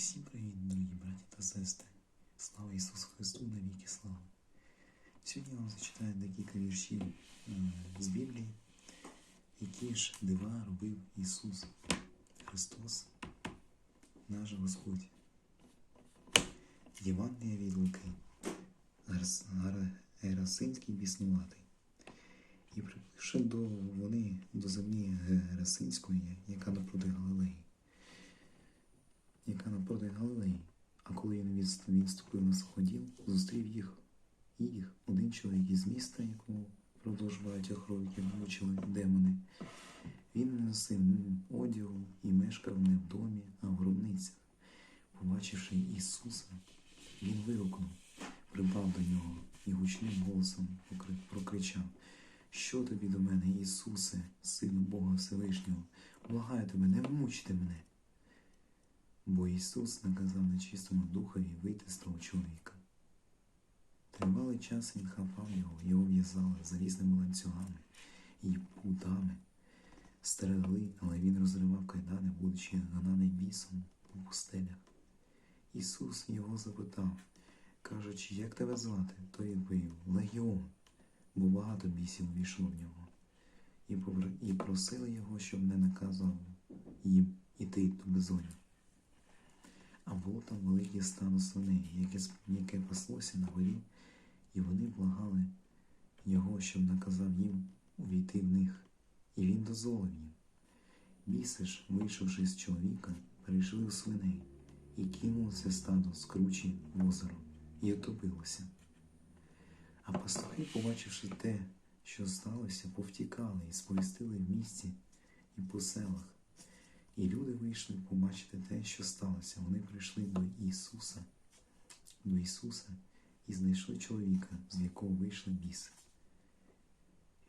Усім привіт, дорогі браті та сестри. Слава Ісусу Христу, навіки слава. Сьогодні я вам зачитаю декілька віршів е, з Біблії, які ж дива робив Ісус Христос, наш Господь. Євангелія від Луки, Герасинський біснуватий. І прибувши до вони до землі Герасинської, яка напроти Галилеї, яка напроти Галилеї. А коли він відст- відступив на суходіл, зустрів їх і їх один чоловік із міста, якому продовжувають охоронки мучили демони. Він не носив одягу і мешкав не в домі, а в гробницях. Побачивши Ісуса, він вигукнув, припав до нього і гучним голосом прокричав: Що тобі до мене, Ісусе, Сину Бога Всевишнього? Благаю тебе, не мучте мене. Бо Ісус наказав нечистому духові вийти з того чоловіка. Тривалий час він хапав його, його в'язали залізними ланцюгами і путами. Стерегли, але він розривав кайдани, будучи гнаний бісом по пустелях. Ісус його запитав, кажучи, як тебе звати? Той відповів Легіон, бо багато бісів увійшло в нього. І, просили його, щоб не наказав їм іти до безодні. А було там велике стадо свиней, яке, яке паслося на горі, і вони благали його, щоб наказав їм увійти в них, і він дозволив їм. Біси ж, вийшовши з чоловіка, перейшли у свиней, і кинулося стадо з кручі в озеро, і отопилося. А пастухи, побачивши те, що сталося, повтікали і сповістили в місті і по селах. І люди вийшли побачити те, що сталося. Вони прийшли до Ісуса, до Ісуса. І знайшли чоловіка, з якого вийшли біси.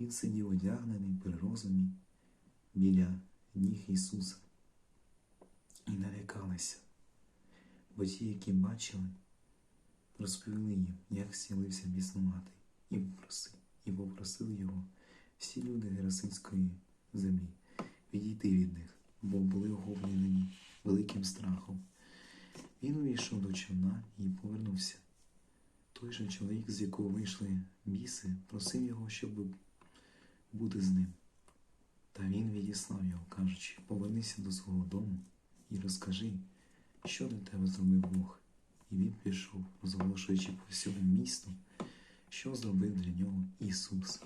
Він сидів одягнений при розумі біля ніг Ісуса. І налякалися, бо ті, які бачили, розповіли їм, як зцілився біснуватий, і попросили, і попросили його всі люди Герасинської землі відійти від них, бо були охоплені великим страхом. Він увійшов до човна і повернувся. Той же чоловік, з якого вийшли біси, просив його, щоб бути з ним. Та він відіслав його, кажучи, повернися до свого дому і розкажи, що для тебе зробив Бог. І він пішов, розголошуючи по всьому місту, що зробив для нього Ісус.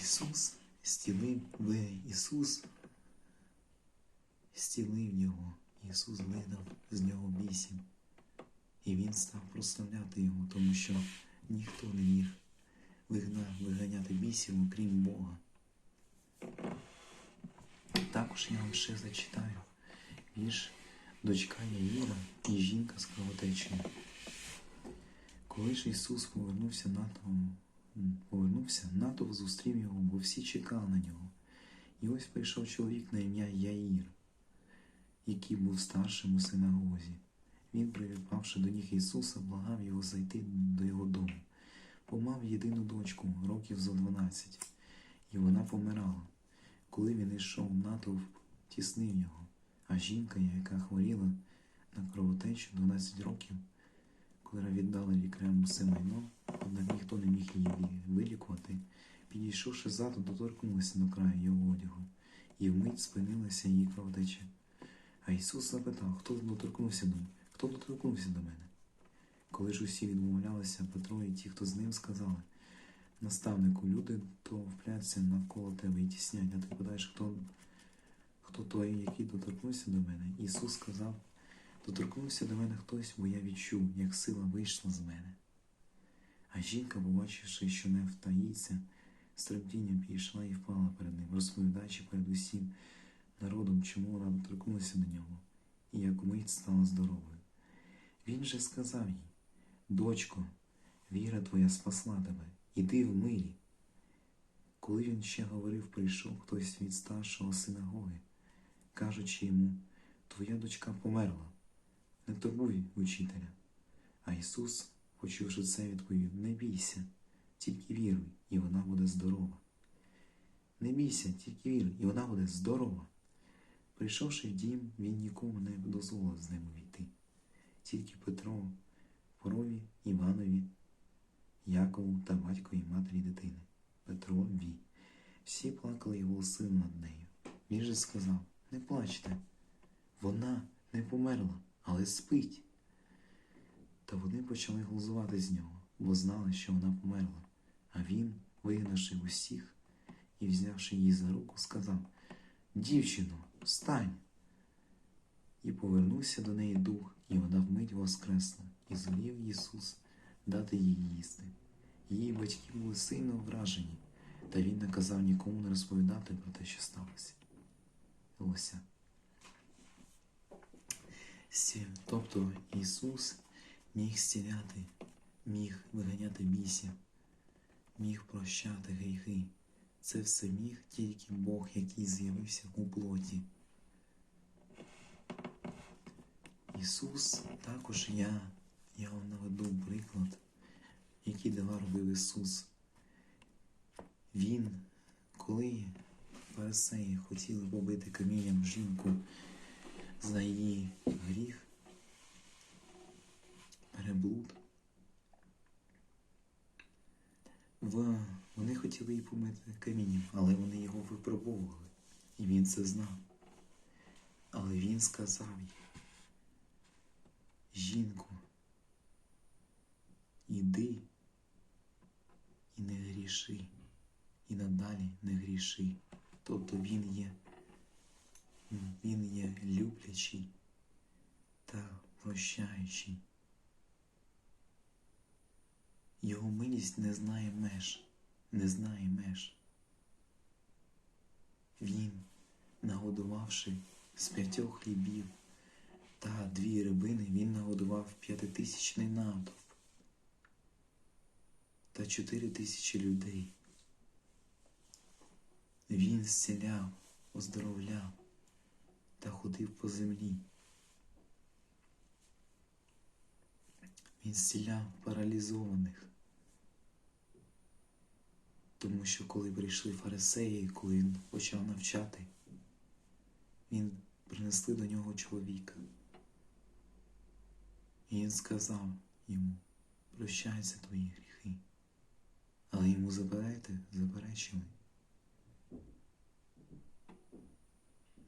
Ісус стілив, ви Ісус стілив його, Ісус видав з нього бісів. І він став прославляти його, тому що ніхто не міг вигна, виганяти бісів, окрім Бога. Також я вам ще зачитаю вірш дочка Яїра і жінка з кровотечею. Коли ж Ісус повернувся натовп, повернувся, натовп зустрів його, бо всі чекали на нього. І ось прийшов чоловік на ім'я Яїр, який був старшим у синагозі. Він, привіпавши до ніг Ісуса, благав його зайти до його дому. Помав єдину дочку років зо дванадцять, і вона помирала. Коли він йшов, натовп тіснив його, а жінка, яка хворіла на кровотечу 12 років, коли віддала лікарям усе майно, однак ніхто не міг її вилікувати, підійшовши ззаду, доторкнулася до краю його одягу, і вмить спинилася її кровотеча. А Ісус запитав, хто доторкнувся до мене? Хто доторкнувся до мене? Коли ж усі відмовлялися, Петро і ті, хто з ним сказали, наставнику, люди то впляться навколо тебе і тіснять, а ти питаєш, хто, хто той, який доторкнувся до мене? Ісус сказав, доторкнувся до мене хтось, бо я відчув, як сила вийшла з мене. А жінка, побачивши, що не втаїться, з тремтінням підійшла і впала перед ним, розповідаючи перед усім народом, чому вона доторкнулася до нього, і як умить стала здоровою. Він же сказав їй, дочко, віра твоя спасла тебе, іди в мирі. Коли він ще говорив, прийшов хтось від старшого синагоги, кажучи йому, твоя дочка померла, не турбуй учителя. А Ісус, почувши це, відповів, не бійся, тільки віруй, і вона буде здорова. Не бійся, тільки віруй, і вона буде здорова. Прийшовши в дім, він нікому не дозволив з ними війти. Тільки Петро, Порові, Іванові, Якову та батькові матері дитини. Петрові. Всі плакали і голосили над нею. Він же сказав: Не плачте, вона не померла, але спить. Та вони почали глузувати з нього, бо знали, що вона померла. А він, вигнавши усіх і взявши її за руку, сказав Дівчино, встань. І повернувся до неї дух, і вона вмить воскресла, і зумів Ісус дати їй їсти. Її батьки були сильно вражені, та він наказав нікому не розповідати про те, що сталося. Лося. 7. Тобто Ісус міг стіляти, міг виганяти бісів, міг прощати гріхи. Це все міг тільки Бог, який з'явився у плоті. Ісус також я, я вам наведу приклад, який дала робив Ісус. Він, коли фарисеї хотіли побити камінням жінку за її гріх, переблуд, вони хотіли її помити камінням, але вони його випробовували, і він це знав. Але він сказав їй, жінку, іди і не гріши, і надалі не гріши. Тобто він є, він є люблячий та прощаючий. Його милість не знає меж, не знає меж. Він, нагодувавши з п'ятьох хлібів та дві рибини, він нагодував п'ятитисячний натовп та чотири тисячі людей. Він зціляв, оздоровляв та ходив по землі. Він зціляв паралізованих. Тому що коли прийшли фарисеї, коли він почав навчати, він принесли до нього чоловіка. І він сказав йому, прощайся твої гріхи. Але йому заперете, заперечили.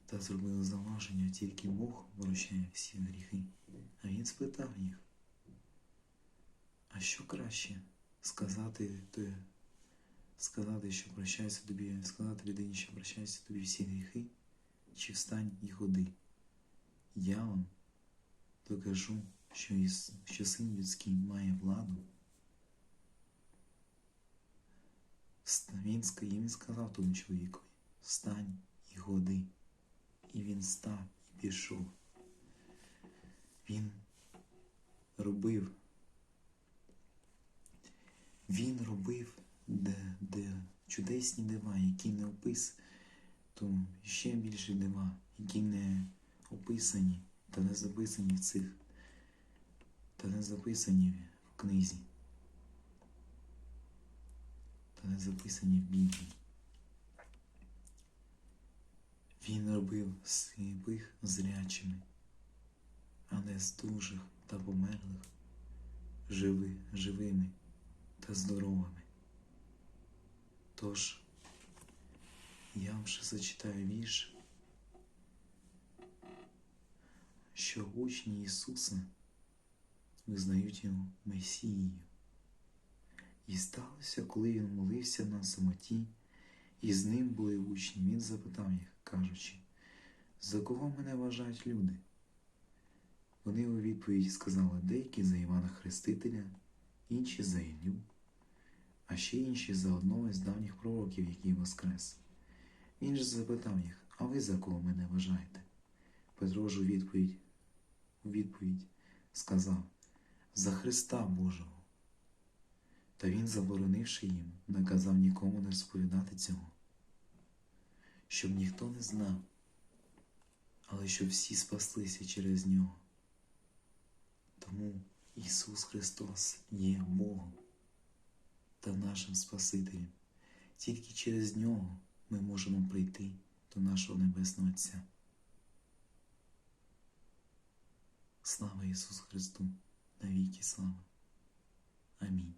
Та зробили зауваження, тільки Бог прощає всі гріхи. А він спитав їх, а що краще сказати, те, сказати, що прощайся тобі, сказати людині, що прощайся тобі всі гріхи, чи встань і ходи. Я вам докажу, що, Іс- що син людський має владу. Він, він сказав тому чоловікові, встань і ходи. І він став і пішов. Він робив. Він робив де, де чудесні дива, які не опис, то ще більше дива, які не описані та не записані в цих, та не записані в книзі, та не записані в Біблії. Він робив сліпих зрячими, а не стужих та померлих, живи, живими та здоровими. Тож я ще зачитаю вірш, що учні Ісуса визнають його Месією. І сталося, коли він молився на самоті, і з ним були учні. Він запитав їх, кажучи, за кого мене вважають люди? Вони у відповідь сказали деякі за Івана Хрестителя, інші за Іллю, а ще інші за одного із давніх пророків, який воскрес. Він же запитав їх, а ви за кого мене вважаєте? Петро ж у відповідь, відповідь сказав за Христа Божого. Та він, заборонивши їм, наказав нікому не розповідати цього, щоб ніхто не знав, але щоб всі спаслися через нього. Тому Ісус Христос є Богом та нашим Спасителем. Тільки через Нього ми можемо прийти до нашого Небесного Отця. Слава Ісусу Христу, навіки слава. Амінь.